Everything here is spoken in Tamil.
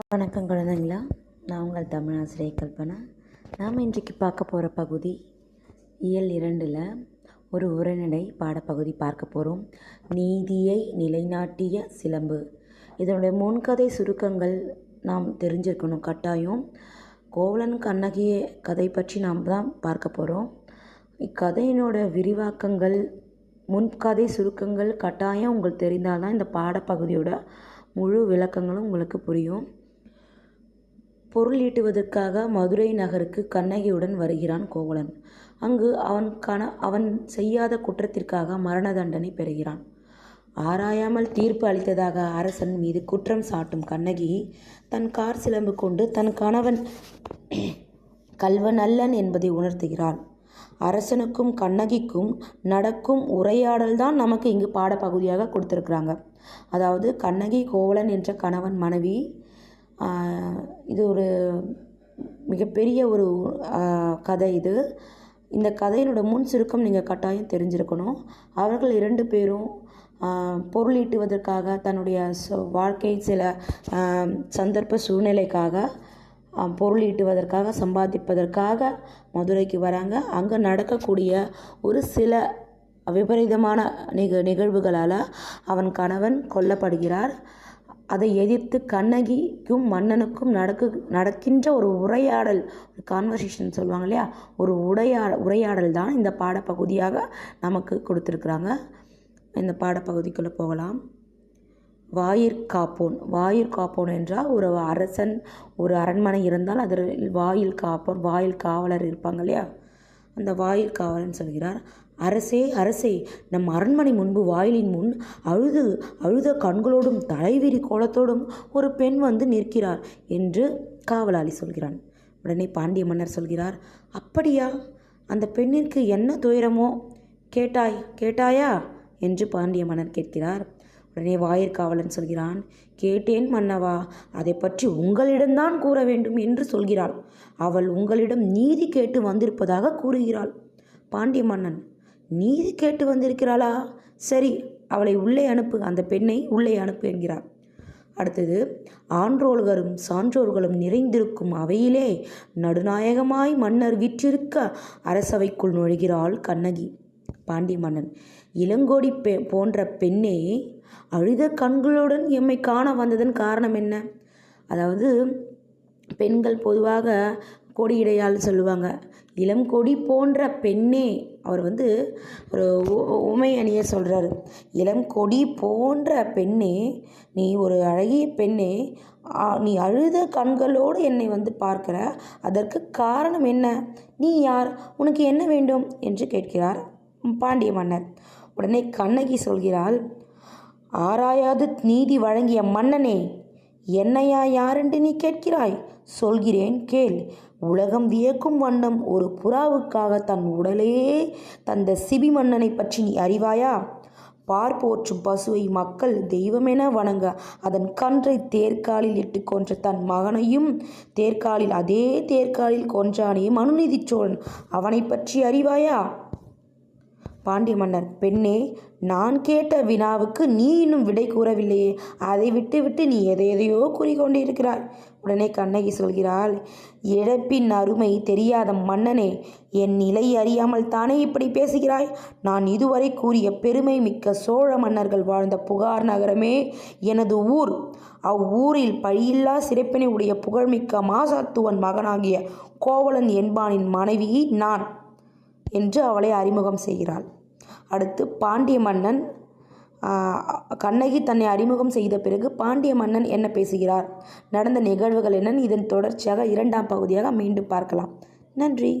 வணக்கம் குழந்தைங்களா. நான் உங்கள் தமிழாசிரியை கல்பனா. நாம் இன்றைக்கு பார்க்க போகிற பகுதி இயல் இரண்டில் ஒரு உரைநடை பாடப்பகுதி பார்க்க போகிறோம் நீதியை நிலைநாட்டிய சிலம்பு. இதனுடைய முன்கதை சுருக்கங்கள் நாம் தெரிஞ்சிருக்கணும். கட்டாயம் கோவலன் கண்ணகிய கதை பற்றி நாம் தான் பார்க்க போகிறோம் இக்கதையினோட விரிவாக்கங்கள் முன்கதை சுருக்கங்கள் கட்டாயம் உங்களுக்கு தெரிந்தால் தான் இந்த பாடப்பகுதியோட முழு விளக்கங்களும் உங்களுக்கு புரியும். பொருள் ஈட்டுவதற்காக மதுரை நகருக்கு கண்ணகியுடன் வருகிறான் கோவலன் அங்கு அவன் கண அவன் செய்யாத குற்றத்திற்காக மரண தண்டனை பெறுகிறான். ஆராயாமல் தீர்ப்பு அளித்ததாக அரசன் மீது குற்றம் சாட்டும் கண்ணகி தன் கார் சிலம்பு கொண்டு தன் கணவன் கல்வன் அல்லன் என்பதை உணர்த்துகிறாள். அரசனுக்கும் கண்ணகிக்கும் நடக்கும் உரையாடல் தான் நமக்கு இங்கு பாடப்பகுதியாக கொடுத்துருக்குறாங்க. அதாவது கண்ணகி கோவலன் என்ற கணவன் மனைவி இது ஒரு மிகப்பெரிய ஒரு கதை இது. இந்த கதையினோட முன் சுருக்கம் நீங்கள் கட்டாயம் தெரிஞ்சிருக்கணும். அவர்கள் இரண்டு பேரும் பொருள் ஈட்டுவதற்காக தன்னுடைய வாழ்க்கை சில சந்தர்ப்ப சூழ்நிலைக்காக பொருள் ஈட்டுவதற்காக சம்பாதிப்பதற்காக மதுரைக்கு வராங்க. அங்கே நடக்கக்கூடிய ஒரு சில விபரீதமான நிக நிகழ்வுகளால் அவன் கணவன் கொல்லப்படுகிறார். அதை எதிர்த்து கண்ணகிக்கும் மன்னனுக்கும் நடக்கு நடக்கின்ற ஒரு உரையாடல் ஒரு கான்வர்சேஷன் சொல்லுவாங்க இல்லையா? ஒரு உடையாட உரையாடல் தான் இந்த பாடப்பகுதியாக நமக்கு கொடுத்துருக்குறாங்க. இந்த பாடப்பகுதிக்குள்ளே போகலாம். வாயிற் காப்போன். வாயிற் காப்போன் என்றால் ஒரு அரசன் ஒரு அரண்மனை இருந்தால் அதில் வாயில் காப்போன் வாயில் காவலர் இருப்பாங்க இல்லையா? அந்த வாயில் காவலன் சொல்கிறார். அரசே அரசே நம் அரண்மனை முன்பு வாயிலின் முன் அழுது அழுத கண்களோடும் தலைவிரி கோலத்தோடும் ஒரு பெண் வந்து நிற்கிறார் என்று காவலாளி சொல்கிறான். உடனே பாண்டிய மன்னர் சொல்கிறார் அப்படியா? அந்த பெண்ணிற்கு என்ன துயரமோ? கேட்டாய் கேட்டாயா? என்று பாண்டிய மன்னர் கேட்கிறார். உடனே வாயிற்காவலன் சொல்கிறான் கேட்டேன் மன்னவா அதை பற்றி உங்களிடம்தான் கூற வேண்டும் என்று சொல்கிறாள். அவள் உங்களிடம் நீதி கேட்டு வந்திருப்பதாக கூறுகிறாள். பாண்டிய மன்னன் நீதி கேட்டு வந்திருக்கிறாளா? சரி அவளை உள்ளே அனுப்பு அந்த பெண்ணை உள்ளே அனுப்பு என்கிறார். அடுத்தது ஆன்றோர்களும் சான்றோர்களும் நிறைந்திருக்கும் அவையிலே நடுநாயகமாய் மன்னர் விற்றிருக்க அரசவைக்குள் நுழைகிறாள் கண்ணகி. பாண்டி மன்னன் இளங்கோடி பெ போன்ற பெண்ணே அழுத கண்களுடன் எம்மை காண வந்ததன் காரணம் என்ன? அதாவது பெண்கள் பொதுவாக கொடியிடையால் சொல்லுவாங்க. இளம் கொடி போன்ற பெண்ணே அவர் வந்து ஒரு உமை அணிய சொல்கிறாரு இளம் கொடி போன்ற பெண்ணே நீ ஒரு அழகிய பெண்ணே நீ அழுத கண்களோடு என்னை வந்து பார்க்கிற. அதற்கு காரணம் என்ன? நீ யார்? உனக்கு என்ன வேண்டும்? என்று கேட்கிறார் பாண்டிய மன்னர். உடனே கண்ணகி சொல்கிறாள் ஆராயாது நீதி வழங்கிய மன்னனே என்னையா யாரென்று நீ கேட்கிறாய்? சொல்கிறேன் கேள். உலகம் வியக்கும் வண்ணம் ஒரு புறாவுக்காக தன் உடலையே தந்த சிபி மன்னனை பற்றி நீ அறிவாயா? பார் போற்றும் பசுவை மக்கள் தெய்வமென வணங்க அதன் கன்றை தேர்காலில் இட்டு கொன்ற தன் மகனையும் தேர்காலில் அதே தேர்காலில் கொன்றானே மனுநீதி சோழன் அவனை பற்றி அறிவாயா? பாண்டிய மன்னர் பெண்ணே நான் கேட்ட வினாவுக்கு நீ இன்னும் விடை கூறவில்லையே. அதை விட்டு விட்டு நீ எதை எதையோ கூறிக்கொண்டிருக்கிறாய். உடனே கண்ணகி சொல்கிறாள் இழப்பின் அருமை தெரியாத மன்னனே என் நிலை அறியாமல் தானே இப்படி பேசுகிறாய்? நான் இதுவரை கூறிய பெருமை மிக்க சோழ மன்னர்கள் வாழ்ந்த புகார் நகரமே எனது ஊர். அவ்வூரில் பழியில்லா சிறப்பினை உடைய புகழ்மிக்க மாசாத்துவன் மகனாகிய கோவலன் என்பானின் மனைவி நான். என்று அவளை அறிமுகம் செய்கிறாள். அடுத்து பாண்டிய மன்னன் கண்ணகி தன்னை அறிமுகம் செய்த பிறகு பாண்டிய மன்னன் என்ன பேசுகிறார்? நடந்த நிகழ்வுகள் என்ன இதன் தொடர்ச்சியாக இரண்டாம் பகுதியாக மீண்டும் பார்க்கலாம். நன்றி.